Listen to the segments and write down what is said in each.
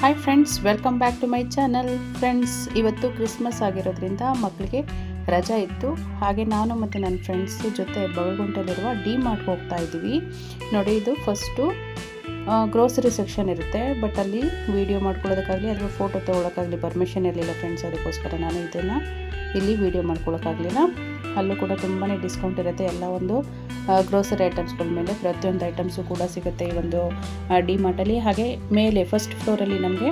Hi friends welcome back to my channel friends ಇವತ್ತು Christmas ಆಗಿರೋದ್ರಿಂದ ಮಕ್ಕಳಿಗೆ ರಜಾ ಇತ್ತು. ಹಾಗೆ ನಾನು ಮತ್ತು ನನ್ನ ಫ್ರೆಂಡ್ಸ್ ಜೊತೆ ಬಗಲ್ಗುಂಟಲ್ಲಿರುವ ಡಿ ಮಾರ್ಟ್ ಹೋಗ್ತಾ ಇದ್ದೀವಿ. ನೋಡಿ, ಇದು ಫಸ್ಟು ಗ್ರೋಸರಿ ಸೆಕ್ಷನ್ ಇರುತ್ತೆ. ಬಟ್ ಅಲ್ಲಿ ವೀಡಿಯೋ ಮಾಡ್ಕೊಳ್ಳೋದಕ್ಕಾಗಲಿ ಅಥವಾ ಫೋಟೋ ತೊಗೊಳಕ್ಕಾಗಲಿ ಪರ್ಮಿಷನ್ ಇರಲಿಲ್ಲ ಫ್ರೆಂಡ್ಸ್ ಅದಕ್ಕೋಸ್ಕರ ನಾನು ಇದನ್ನು ಇಲ್ಲಿ ವೀಡಿಯೋ ಮಾಡ್ಕೊಳ್ಳೋಕ್ಕಾಗಲಿಲ್ಲ. ಅಲ್ಲೂ ಕೂಡ ತುಂಬಾ ಡಿಸ್ಕೌಂಟ್ ಇರುತ್ತೆ. ಎಲ್ಲ ಒಂದು ಗ್ರೋಸರಿ ಐಟಮ್ಸ್ಗಳ ಮೇಲೆ ಪ್ರತಿಯೊಂದು ಐಟಮ್ಸು ಕೂಡ ಸಿಗುತ್ತೆ ಈ ಒಂದು ಡಿ ಮಾರ್ಟಲ್ಲಿ ಹಾಗೆ ಮೇಲೆ ಫಸ್ಟ್ ಫ್ಲೋರಲ್ಲಿ ನಮಗೆ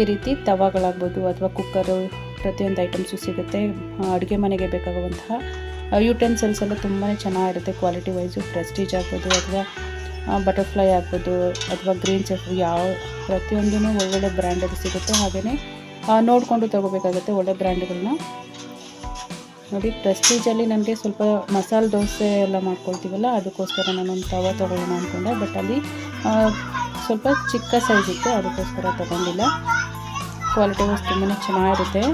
ಈ ರೀತಿ ತವಾಗಳಾಗ್ಬೋದು ಅಥವಾ ಕುಕ್ಕರು ಪ್ರತಿಯೊಂದು ಐಟಮ್ಸು ಸಿಗುತ್ತೆ. ಅಡುಗೆ ಮನೆಗೆ ಬೇಕಾಗುವಂತಹ ಯುಟೆನ್ಸಿಲ್ಸ್ ಎಲ್ಲ ತುಂಬಾ ಚೆನ್ನಾಗಿರುತ್ತೆ. ಕ್ವಾಲಿಟಿ ವೈಸು ಪ್ರೆಸ್ಟೀಜ್ ಆಗ್ಬೋದು ಅಥವಾ ಬಟರ್ಫ್ಲೈ ಆಗ್ಬೋದು ಅಥವಾ ಗ್ರೀನ್ ಚೆಫ್ ಯಾವ ಪ್ರತಿಯೊಂದೂ ಒಳ್ಳೊಳ್ಳೆ ಬ್ರ್ಯಾಂಡಲ್ಲಿ ಸಿಗುತ್ತೆ. ಹಾಗೆಯೇ ನೋಡಿಕೊಂಡು ತಗೋಬೇಕಾಗುತ್ತೆ ಒಳ್ಳೆ ಬ್ರ್ಯಾಂಡ್ಗಳನ್ನ ನೋಡಿ ಪ್ರೆಸ್ಟೀಜಲ್ಲಿ ನನಗೆ ಸ್ವಲ್ಪ ಮಸಾಲೆ ದೋಸೆ ಎಲ್ಲ ಮಾಡ್ಕೊಳ್ತೀವಲ್ಲ, ಅದಕ್ಕೋಸ್ಕರ ನಾನೊಂದು ತವ ತೊಗೊಳ್ಳೋಣ ಅಂದ್ಕೊಂಡೆ ಬಟ್ ಅಲ್ಲಿ ಸ್ವಲ್ಪ ಚಿಕ್ಕ ಸೈಜ್ ಇತ್ತು, ಅದಕ್ಕೋಸ್ಕರ ತೊಗೊಂಡಿಲ್ಲ. ಕ್ವಾಲಿಟಿ ವೈಸ್ ತುಂಬಾ ಚೆನ್ನಾಗಿರುತ್ತೆ.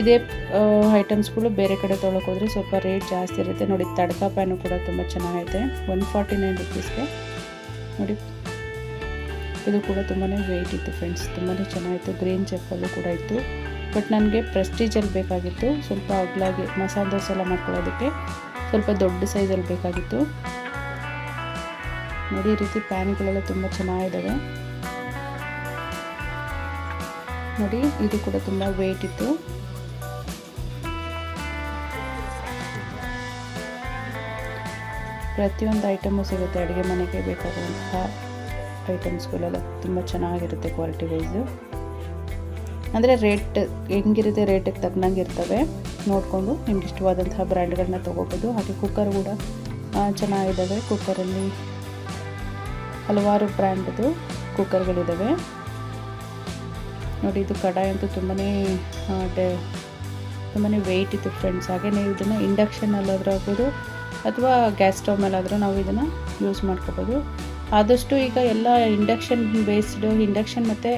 ಇದೇ ಐಟಮ್ಸ್ಗಳು ಬೇರೆ ಕಡೆ ತೊಗೊಳಕೋದ್ರೆ ಸ್ವಲ್ಪ ರೇಟ್ ಜಾಸ್ತಿ ಇರುತ್ತೆ. ನೋಡಿ, ತಡಕ ಪ್ಯಾನು ಕೂಡ ತುಂಬ ಚೆನ್ನಾಗೈತೆ. ಒನ್ ಫಾರ್ಟಿ ನೈನ್ ರುಪೀಸ್ಗೆ ನೋಡಿ, ಇದು ಕೂಡ ತುಂಬಾ ವೆಯ್ಟ್ ಇತ್ತು ಫ್ರೆಂಡ್ಸ್ ತುಂಬಾ ಚೆನ್ನಾಗಿತ್ತು. ಗ್ರೀನ್ ಚಪ್ಪಲು ಕೂಡ ಇತ್ತು. ಬಟ್ ನನಗೆ ಪ್ರೆಸ್ಟೀಜಲ್ಲಿ ಬೇಕಾಗಿತ್ತು. ಸ್ವಲ್ಪ ಅಗ್ಲಾಗಿ ಮಸಾಲೆ ದೋಸೆ ಎಲ್ಲ ಮಾಡ್ಕೊಳ್ಳೋದಕ್ಕೆ ಸ್ವಲ್ಪ ದೊಡ್ಡ ಸೈಜಲ್ಲಿ ಬೇಕಾಗಿತ್ತು. ನೋಡಿ, ಈ ರೀತಿ ಪ್ಯಾನ್ಗಳೆಲ್ಲ ತುಂಬ ಚೆನ್ನಾಗಿದ್ದಾವೆ. ನೋಡಿ, ಇದು ಕೂಡ ತುಂಬ ವೆಯ್ಟ್ ಇತ್ತು. ಪ್ರತಿಯೊಂದು ಐಟಮು ಸಿಗುತ್ತೆ. ಅಡುಗೆ ಮನೆಗೆ ಬೇಕಾಗುವಂತಹ ಐಟಮ್ಸ್ಗಳೆಲ್ಲ ತುಂಬ ಚೆನ್ನಾಗಿರುತ್ತೆ ಕ್ವಾಲಿಟಿ ವೈಸು ಅಂದರೆ ರೇಟ್ ಹೆಂಗಿರುತ್ತೆ ರೇಟಿಗೆ ತಕ್ಕನಂಗೆ ಇರ್ತವೆ. ನೋಡಿಕೊಂಡು ನಿಮ್ಗೆ ಇಷ್ಟವಾದಂತಹ ಬ್ರ್ಯಾಂಡ್ಗಳನ್ನ ತೊಗೋಬೋದು. ಹಾಗೆ ಕುಕ್ಕರ್ ಕೂಡ ಚೆನ್ನಾಗಿದ್ದಾವೆ ಕುಕ್ಕರಲ್ಲಿ ಹಲವಾರು ಬ್ರ್ಯಾಂಡ್ದು ಕುಕ್ಕರ್ಗಳಿದ್ದಾವೆ ನೋಡಿ, ಇದು ಕಡಾಯಿ ಅಂತೂ ತುಂಬಾ ತುಂಬಾ ವೆಯ್ಟ್ ಇತ್ತು ಫ್ರೆಂಡ್ಸ್ ಹಾಗೆ ನೀವು ಇದನ್ನು ಇಂಡಕ್ಷನಲ್ಲಾದರೂ ಆಗ್ಬೋದು ಅಥವಾ ಗ್ಯಾಸ್ ಸ್ಟವ್ ಮೇಲಾದರೂ ನಾವು ಇದನ್ನು ಯೂಸ್ ಮಾಡ್ಕೋಬೋದು. ಆದಷ್ಟು ಈಗ ಎಲ್ಲ ಇಂಡಕ್ಷನ್ ಬೇಸ್ಡು ಇಂಡಕ್ಷನ್ ಮತ್ತು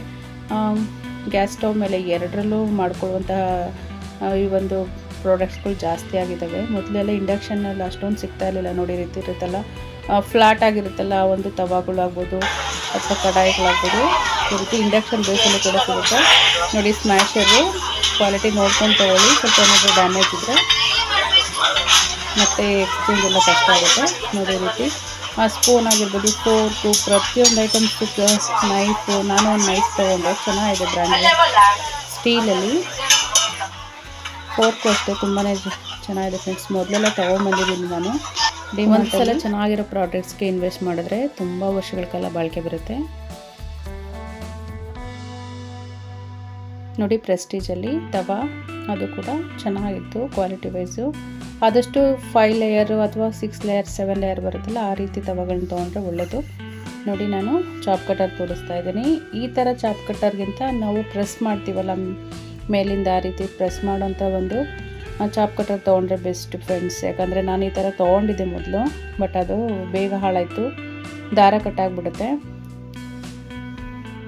ಗ್ಯಾಸ್ ಸ್ಟವ್ ಮೇಲೆ ಎರಡರಲ್ಲೂ ಮಾಡ್ಕೊಳ್ಳುವಂತಹ ಈ ಒಂದು ಪ್ರಾಡಕ್ಟ್ಸ್ಗಳು ಜಾಸ್ತಿ ಆಗಿದ್ದಾವೆ ಮೊದಲೆಲ್ಲ ಇಂಡಕ್ಷನಲ್ಲಿ ಅಷ್ಟೊಂದು ಸಿಗ್ತಾ ಇರಲಿಲ್ಲ ನೋಡಿ, ರೀತಿ ಇರುತ್ತಲ್ಲ. ಫ್ಲಾಟ್ ಆಗಿರುತ್ತಲ್ಲ, ಆ ಒಂದು ತವಾಗಳಾಗ್ಬೋದು ಅಥವಾ ಕಡಾಯಿಗಳಾಗ್ಬೋದು, ಈ ರೀತಿ ಇಂಡಕ್ಷನ್ ಬೇಸಲ್ಲಿ ಕೂಡ ಸಿಗುತ್ತೆ. ನೋಡಿ ಸ್ಮ್ಯಾಶರು ಕ್ವಾಲಿಟಿ ನೋಡ್ಕೊಂಡು ತೊಗೊಳ್ಳಿ. ಸ್ವಲ್ಪ ಏನಾದರೂ ಡ್ಯಾಮೇಜ್ ಇದ್ದರೆ ಮತ್ತು ಎಕ್ಸ್ಚೇಂಜ್ ಎಲ್ಲ ಕಷ್ಟ ಆಗುತ್ತೆ. ನೋಡಿ ರೀತಿ. ಆ ಸ್ಪೂನ್ ಆಗಿರ್ಬೋದು ಫೋರ್ಕು ಪ್ರತಿಯೊಂದು ಐಟಮ್ಸ್ ನೈಫು ನಾನು ಒಂದು ನೈಫ್ ತೊಗೊಂಡೆ. ಚೆನ್ನಾಗಿದೆ ಬ್ರ್ಯಾಂಡ್ ಸ್ಟೀಲಲ್ಲಿ ಫೋರ್ಕು ಅಷ್ಟೇ ತುಂಬಾ ಚೆನ್ನಾಗಿದೆ ಫ್ರೆಂಡ್ಸ್ ಮೊದಲೆಲ್ಲ ತೊಗೊಂಬಂದಿದ್ದೀನಿ ನಾನು. ಒಂದು ಸಲ ಚೆನ್ನಾಗಿರೋ ಪ್ರಾಡಕ್ಟ್ಸ್ಗೆ ಇನ್ವೆಸ್ಟ್ ಮಾಡಿದ್ರೆ ತುಂಬ ವರ್ಷಗಳ ಕಾಲ ಬಾಳಿಕೆ ಬರುತ್ತೆ. ನೋಡಿ ಪ್ರೆಸ್ಟೀಜಲ್ಲಿ ತವಾ ಅದು ಕೂಡ ಚೆನ್ನಾಗಿತ್ತು ಕ್ವಾಲಿಟಿ ವೈಸು ಆದಷ್ಟು ಫೈವ್ ಲೇಯರು ಅಥವಾ ಸಿಕ್ಸ್ ಲೇಯರ್ ಸೆವೆನ್ ಲೇಯರ್ ಬರುತ್ತಲ್ಲ, ಆ ರೀತಿ ತವಗಳನ್ನ ತೊಗೊಂಡ್ರೆ ಒಳ್ಳೆಯದು ನೋಡಿ ನಾನು ಚಾಪ್ ಕಟರ್ ತೋರಿಸ್ತಾ ಇದ್ದೀನಿ. ಈ ಥರ ಚಾಪ್ ಕಟರ್ಗಿಂತ ನಾವು ಪ್ರೆಸ್ ಮಾಡ್ತೀವಲ್ಲ, ಮೇಲಿಂದ ಆ ರೀತಿ ಪ್ರೆಸ್ ಮಾಡೋಂಥ ಒಂದು ಚಾಪ್ ಕಟರ್ ತೊಗೊಂಡ್ರೆ ಬೆಸ್ಟ್ ಫ್ರೆಂಡ್ಸ್ ಯಾಕಂದರೆ ನಾನು ಈ ಥರ ತೊಗೊಂಡಿದ್ದೆ ಮೊದಲು ಬಟ್ ಅದು ಬೇಗ ಹಾಳಾಯಿತು, ದಾರ ಕಟ್ಟಾಗ್ಬಿಡುತ್ತೆ.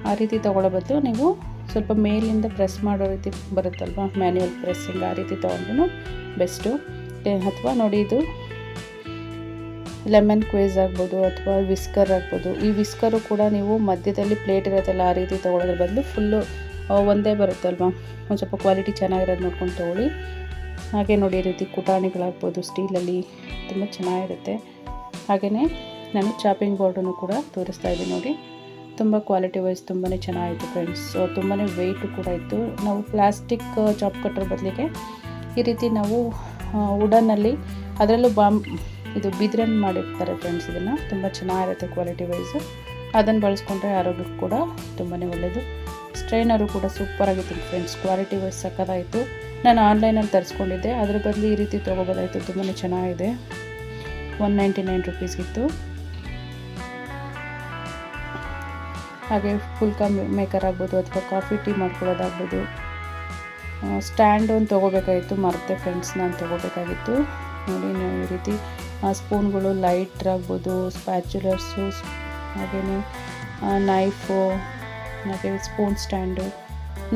ಆ ರೀತಿ ತೊಗೊಳ್ಳೋ ಬದಲು ನೀವು ಸ್ವಲ್ಪ ಮೇಲಿಂದ ಪ್ರೆಸ್ ಮಾಡೋ ರೀತಿ ಬರುತ್ತಲ್ವ ಮ್ಯಾನ್ಯುವಲ್ ಪ್ರೆಸ್ಸಿಂಗ್ ಆ ರೀತಿ ತೊಗೊಂಡ್ರೂ ಬೆಸ್ಟು ಅಥವಾ ನೋಡಿ ಇದು ಲೆಮನ್ ಕ್ವೇಸ್ ಆಗ್ಬೋದು ಅಥವಾ ವಿಸ್ಕರ್ ಆಗ್ಬೋದು. ಈ ವಿಸ್ಕರು ಕೂಡ ನೀವು ಮಧ್ಯದಲ್ಲಿ ಪ್ಲೇಟ್ ಇರೋದಲ್ಲ ಆ ರೀತಿ ತೊಗೊಳೋದ್ರ ಬದಲು ಫುಲ್ಲು ಒಂದೇ ಬರುತ್ತಲ್ವ? ಒಂದು ಸ್ವಲ್ಪ ಕ್ವಾಲಿಟಿ ಚೆನ್ನಾಗಿರೋದು ನೋಡ್ಕೊಂಡು ತೊಗೊಳ್ಳಿ. ಹಾಗೆ ನೋಡಿ ಈ ರೀತಿ ಕುಟಾಣಿಗಳಾಗ್ಬೋದು, ಸ್ಟೀಲಲ್ಲಿ ತುಂಬ ಚೆನ್ನಾಗಿರುತ್ತೆ. ಹಾಗೆಯೇ ನಾನು ಚಾಪಿಂಗ್ ಬೋರ್ಡನ್ನು ಕೂಡ ತೋರಿಸ್ತಾ ಇದ್ದೀನಿ ನೋಡಿ. ತುಂಬ ಕ್ವಾಲಿಟಿ ವೈಸ್ ತುಂಬಾ ಚೆನ್ನಾಗಿತ್ತು ಫ್ರೆಂಡ್ಸ್ ತುಂಬಾ ವೆಯ್ಟು ಕೂಡ ಇತ್ತು. ನಾವು ಪ್ಲಾಸ್ಟಿಕ್ ಚಾಪ್ ಕಟ್ಟರ್ ಬದಲಿಗೆ ಈ ರೀತಿ ನಾವು ವುಡನ್ನಲ್ಲಿ ಅದರಲ್ಲೂ ಬಾಂಬ್ ಇದು ಬಿದಿರನ್ನು ಮಾಡಿರ್ತಾರೆ ಫ್ರೆಂಡ್ಸ್ ಇದನ್ನು. ತುಂಬ ಚೆನ್ನಾಗಿರುತ್ತೆ ಕ್ವಾಲಿಟಿ ವೈಸು ಅದನ್ನು ಬಳಸ್ಕೊಂಡ್ರೆ ಆರೋಗ್ಯಕ್ಕೆ ಕೂಡ ತುಂಬಾ ಒಳ್ಳೆಯದು ಸ್ಟ್ರೈನರು ಕೂಡ ಸೂಪರಾಗಿತ್ತು ಫ್ರೆಂಡ್ಸ್ ಕ್ವಾಲಿಟಿ ವೈಸ್ ಸಕ್ಕತ್ತಾಯಿತು. ನಾನು ಆನ್ಲೈನಲ್ಲಿ ತರಿಸ್ಕೊಂಡಿದ್ದೆ. ಅದ್ರ ಬದಲು ಈ ರೀತಿ ತೊಗೋಬೋದಾಯಿತು. ತುಂಬಾ ಚೆನ್ನಾಗಿದೆ. ಒನ್ ನೈಂಟಿ ನೈನ್ ರುಪೀಸ್ಗಿತ್ತು ಹಾಗೆ ಫುಲ್ಕಾ ಮೇಕರ್ ಆಗ್ಬೋದು ಅಥವಾ ಕಾಫಿ ಟೀ ಮಾಡ್ಕೊಳ್ಳೋದಾಗ್ಬೋದು. ಸ್ಟ್ಯಾಂಡ್ ಒಂದು ತೊಗೋಬೇಕಾಗಿತ್ತು, ಮರ್ತೆ ಫ್ರೆಂಡ್ಸ್ ನಾನು ತೊಗೋಬೇಕಾಗಿತ್ತು. ನೋಡಿ, ನಾವು ಈ ರೀತಿ ಸ್ಪೂನ್ಗಳು ಲೈಟ್ರ್ ಆಗ್ಬೋದು ಸ್ಪ್ಯಾಚುಲರ್ಸು ಹಾಗೆಯೇ ನೈಫು ಹಾಗೆ ಸ್ಪೂನ್ ಸ್ಟ್ಯಾಂಡು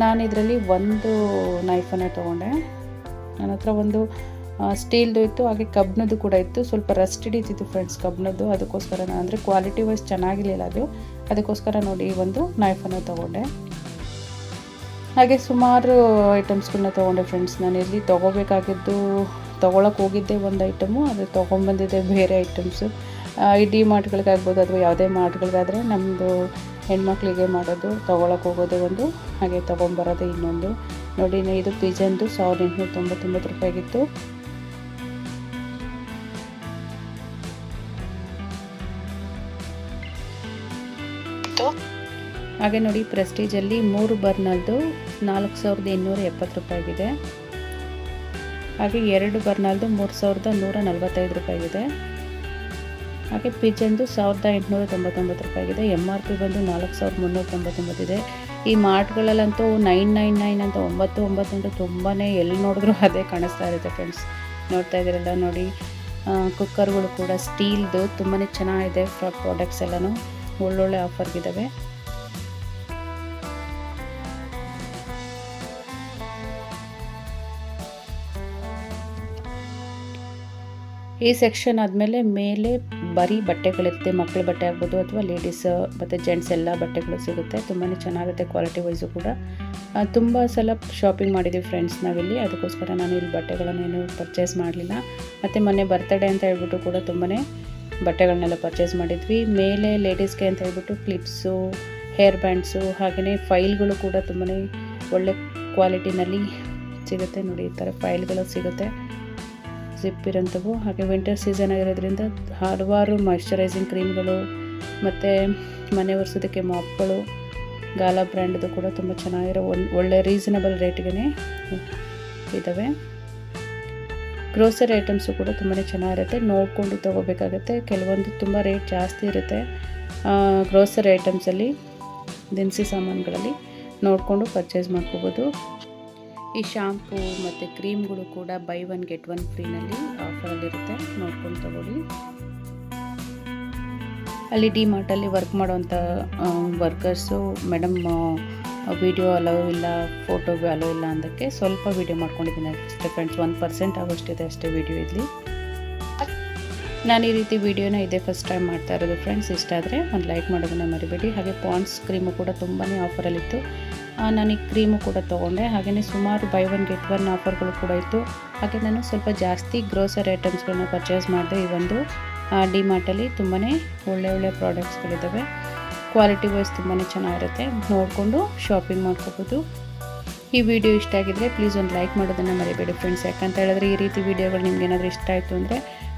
ನಾನು ಇದರಲ್ಲಿ ಒಂದು ನೈಫನ್ನು ತೊಗೊಂಡೆ. ನನ್ನ ಹತ್ರ ಒಂದು ಸ್ಟೀಲ್ದು ಇತ್ತು, ಹಾಗೆ ಕಬ್ಬಿಣದ್ದು ಕೂಡ ಇತ್ತು. ಸ್ವಲ್ಪ ರಸ್ಟ್ ಹಿಡಿತಿತ್ತು ಫ್ರೆಂಡ್ಸ್ ಕಬ್ಬಿಣದ್ದು ಅದಕ್ಕೋಸ್ಕರ ನಾನು ಅಂದರೆ ಕ್ವಾಲಿಟಿ ವೈಸ್ ಚೆನ್ನಾಗಿರಲಿಲ್ಲ ಅದು. ಅದಕ್ಕೋಸ್ಕರ ನೋಡಿ ಒಂದು ನೈಫನ್ನು ತೊಗೊಂಡೆ. ಹಾಗೆ ಸುಮಾರು ಐಟಮ್ಸ್ಗಳನ್ನ ತೊಗೊಂಡೆ ಫ್ರೆಂಡ್ಸ್ ನಾನು ಇಲ್ಲಿ ತೊಗೋಬೇಕಾಗಿದ್ದು ತೊಗೊಳಕ್ಕೆ ಹೋಗಿದ್ದೆ ಒಂದು ಐಟಮು ಅದು ತೊಗೊಂಬಂದಿದ್ದೆ ಬೇರೆ ಐಟಮ್ಸು ಇಡೀ ಮಾರ್ಟ್ಗಳಿಗಾಗ್ಬೋದು ಅಥವಾ ಯಾವುದೇ ಮಾರ್ಟ್ಗಳಿಗಾದರೆ ನಮ್ಮದು ಹೆಣ್ಮಕ್ಳಿಗೆ ಮಾಡೋದು ತೊಗೊಳಕ್ಕೆ ಹೋಗೋದು ಒಂದು, ಹಾಗೆ ತೊಗೊಂಬರೋದೇ ಇನ್ನೊಂದು. ನೋಡಿ ಇದು ಪಿಜನ್ದು ಸಾವಿರದ ಎಂಟುನೂರ ತೊಂಬತ್ತೊಂಬತ್ತು ರೂಪಾಯಿಗಿತ್ತು. ಹಾಗೆ ನೋಡಿ ಪ್ರೆಸ್ಟೀಜಲ್ಲಿ ಮೂರು ಬರ್ನಲ್ದು ನಾಲ್ಕು ಸಾವಿರದ ಇನ್ನೂರ ಎಪ್ಪತ್ತು ರೂಪಾಯಿಗಿದೆ. ಹಾಗೆ ಎರಡು ಬರ್ನಲ್ದು ಮೂರು ಸಾವಿರದ ನೂರ ನಲ್ವತ್ತೈದು ರೂಪಾಯಿಗಿದೆ. ಹಾಗೆ ಪಿಜನ್ದು ಸಾವಿರದ ಎಂಟುನೂರ ತೊಂಬತ್ತೊಂಬತ್ತು ರೂಪಾಯಿಗಿದೆ. ಎಂ ಆರ್ ಪಿ ಬಂದು ನಾಲ್ಕು ಸಾವಿರದ ಮುನ್ನೂರ ತೊಂಬತ್ತೊಂಬತ್ತಿದೆ ಈ ಮಾರ್ಟ್ಗಳಲ್ಲಂತೂ ನೈನ್ ನೈನ್ ನೈನ್ ಅಂತ ಒಂಬತ್ತು ಒಂಬತ್ತು ಅಂತ ತುಂಬಾ ಎಲ್ಲಿ ನೋಡಿದ್ರು ಅದೇ ಕಾಣಿಸ್ತಾ ಇರುತ್ತೆ ಫ್ರೆಂಡ್ಸ್. ನೋಡ್ತಾ ಇದ್ದೀರಲ್ಲ ನೋಡಿ ಕುಕ್ಕರ್ಗಳು ಕೂಡ ಸ್ಟೀಲ್ದು ತುಂಬಾ ಚೆನ್ನಾಗಿದೆ ಪ್ರಾಡಕ್ಟ್ಸ್ ಎಲ್ಲನೂ. ಒಳ್ಳೊಳ್ಳೆ ಆಫರ್ಗಿದ್ದಾವೆ ಈ ಸೆಕ್ಷನ್ ಆದಮೇಲೆ ಮೇಲೆ ಬರೀ ಬಟ್ಟೆಗಳಿರುತ್ತೆ ಮಕ್ಕಳ ಬಟ್ಟೆ ಆಗ್ಬೋದು ಅಥವಾ ಲೇಡೀಸ್ ಮತ್ತು ಜೆಂಟ್ಸ್ ಎಲ್ಲ ಬಟ್ಟೆಗಳು ಸಿಗುತ್ತೆ. ತುಂಬಾ ಚೆನ್ನಾಗುತ್ತೆ ಕ್ವಾಲಿಟಿ ವೈಸು ಕೂಡ. ತುಂಬ ಸಲ ಶಾಪಿಂಗ್ ಮಾಡಿದ್ದೀವಿ ಫ್ರೆಂಡ್ಸ್ ನಾವಿಲ್ಲಿ. ಅದಕ್ಕೋಸ್ಕರ ನಾನು ಇಲ್ಲಿ ಬಟ್ಟೆಗಳನ್ನೇನು ಪರ್ಚೇಸ್ ಮಾಡಲಿಲ್ಲ. ಮತ್ತು ಮೊನ್ನೆ ಬರ್ತಡೇ ಅಂತ ಹೇಳ್ಬಿಟ್ಟು ಕೂಡ ತುಂಬಾ ಬಟ್ಟೆಗಳನ್ನೆಲ್ಲ ಪರ್ಚೇಸ್ ಮಾಡಿದ್ವಿ. ಮೇಲೆ ಲೇಡೀಸ್ಗೆ ಅಂತ ಹೇಳ್ಬಿಟ್ಟು ಕ್ಲಿಪ್ಸು ಹೇರ್ ಬ್ಯಾಂಡ್ಸು ಹಾಗೆಯೇ ಫೈಲ್ಗಳು ಕೂಡ ತುಂಬಾ ಒಳ್ಳೆ ಕ್ವಾಲಿಟಿನಲ್ಲಿ ಸಿಗುತ್ತೆ. ನೋಡಿ, ಈ ಥರ ಫೈಲ್ಗಳು ಸಿಗುತ್ತೆ. ಜಿಪ್ ಇರೋಂಥವು. ಹಾಗೆ ವಿಂಟರ್ ಸೀಸನ್ ಆಗಿರೋದ್ರಿಂದ ಹಲವಾರು ಮಾಯ್ಶ್ಚರೈಸಿಂಗ್ ಕ್ರೀಮ್ಗಳು ಮತ್ತು ಮನೆ ಒರೆಸೋದಕ್ಕೆ ಮಾಪ್ಗಳು ಗಾಲಾ ಬ್ರ್ಯಾಂಡ್ದು ಕೂಡ ತುಂಬ ಚೆನ್ನಾಗಿರೋ ಒಳ್ಳೆ ರೀಸನಬಲ್ ರೇಟ್ಗೆ ಇದ್ದಾವೆ ಗ್ರೋಸರಿ ಐಟಮ್ಸು ಕೂಡ ತುಂಬಾ ಚೆನ್ನಾಗಿರುತ್ತೆ. ನೋಡಿಕೊಂಡು ತೊಗೋಬೇಕಾಗತ್ತೆ. ಕೆಲವೊಂದು ತುಂಬ ರೇಟ್ ಜಾಸ್ತಿ ಇರುತ್ತೆ. ಗ್ರೋಸರಿ ಐಟಮ್ಸಲ್ಲಿ ದಿನಸಿ ಸಾಮಾನುಗಳಲ್ಲಿ ನೋಡಿಕೊಂಡು ಪರ್ಚೇಸ್ ಮಾಡ್ಕೋಬೋದು. ಈ ಶಾಂಪೂ ಮತ್ತು ಕ್ರೀಮ್ಗಳು ಕೂಡ ಬೈ ಒನ್ ಗೆಟ್ ಒನ್ ಫ್ರೀನಲ್ಲಿ ಆಫರಲ್ಲಿರುತ್ತೆ ನೋಡ್ಕೊಂಡು ತಗೊಳ್ಳಿ. ಅಲ್ಲಿ ಡಿ ಮಾರ್ಟಲ್ಲಿ ವರ್ಕ್ ಮಾಡೋವಂಥ ವರ್ಕರ್ಸು ಮೇಡಮ್ ವಿಡಿಯೋ ಅಲೋ ಇಲ್ಲ ಫೋಟೋ ಅಲೋ ಇಲ್ಲ ಅಂದಕ್ಕೆ ಸ್ವಲ್ಪ ವಿಡಿಯೋ ಮಾಡ್ಕೊಂಡಿದ್ದೀನಿ. ಅಷ್ಟೇ ಫ್ರೆಂಡ್ಸ್ ಒನ್ ಪರ್ಸೆಂಟ್ ಆಗೋಷ್ಟಿದೆ ಅಷ್ಟೇ ವಿಡಿಯೋ ಇಲ್ಲಿ. ನಾನು ಈ ರೀತಿ ವಿಡಿಯೋನ ಇದೇ ಫಸ್ಟ್ ಟೈಮ್ ಮಾಡ್ತಾ ಇರೋದು ಫ್ರೆಂಡ್ಸ್ ಇಷ್ಟ ಆದರೆ ಒಂದು ಲೈಕ್ ಮಾಡೋದನ್ನ ಮರಿಬೇಡಿ. ಹಾಗೆ ಪಾಂಡ್ಸ್ ಕ್ರೀಮು ಕೂಡ ತುಂಬಾ ಆಫರಲ್ಲಿತ್ತು ನಾನು ಈ ಕ್ರೀಮು ಕೂಡ ತೊಗೊಂಡೆ. ಹಾಗೆಯೇ ಸುಮಾರು ಬೈ ಒನ್ ಗೆಟ್ ಒನ್ ಆಫರ್ಗಳು ಕೂಡ ಇತ್ತು. ಹಾಗೆ ನಾನು ಸ್ವಲ್ಪ ಜಾಸ್ತಿ ಗ್ರೋಸರಿ ಐಟಮ್ಸ್ಗಳನ್ನ ಪರ್ಚೇಸ್ ಮಾಡಿದೆ ಈ ಒಂದು ಡಿ ಮಾರ್ಟಲ್ಲಿ ತುಂಬಾ ಒಳ್ಳೆ ಒಳ್ಳೆ ಪ್ರಾಡಕ್ಟ್ಸ್ಗಳಿದ್ದಾವೆ ಕ್ವಾಲಿಟಿ ವೈಸ್ ತುಂಬಾ ಚೆನ್ನಾಗಿರುತ್ತೆ. ನೋಡಿಕೊಂಡು ಶಾಪಿಂಗ್ ಮಾಡ್ಕೋಬೋದು. ಈ ವಿಡಿಯೋ ಇಷ್ಟ ಆಗಿದ್ದರೆ ಪ್ಲೀಸ್ ಒಂದು ಲೈಕ್ ಮಾಡೋದನ್ನು ಮರಿಬೇಡಿ ಫ್ರೆಂಡ್ಸ್ ಯಾಕಂತ ಹೇಳಿದ್ರೆ ಈ ರೀತಿ ವಿಡಿಯೋಗಳು ನಿಮ್ಗೆ ಏನಾದರೂ ಇಷ್ಟ ಆಯಿತು ಅಂದರೆ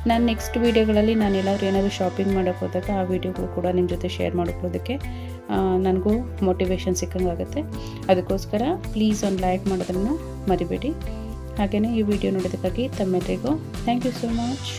ನಾನು ನೆಕ್ಸ್ಟ್ ವೀಡಿಯೋಗಳಲ್ಲಿ ನಾನು ಎಲ್ಲಾದರೂ ಏನಾದರೂ ಶಾಪಿಂಗ್ ಮಾಡೋಕ್ಕೆ ಹೋದಾಗ ಆ ವೀಡಿಯೋಗಳು ಕೂಡ ನಿಮ್ಮ ಜೊತೆ ಶೇರ್ ಮಾಡ್ಕೊಳ್ಳೋದಕ್ಕೆ ನನಗೂ ಮೋಟಿವೇಶನ್ ಸಿಕ್ಕಂಗಾಗುತ್ತೆ. ಅದಕ್ಕೋಸ್ಕರ ಪ್ಲೀಸ್ ಒಂದು ಲೈಕ್ ಮಾಡೋದನ್ನು ಮರಿಬೇಡಿ. ಹಾಗೆಯೇ ಈ ವಿಡಿಯೋ ನೋಡೋದಕ್ಕಾಗಿ ತಮ್ಮೆಲ್ಲರಿಗೂ ಥ್ಯಾಂಕ್ ಯು ಸೋ ಮಚ್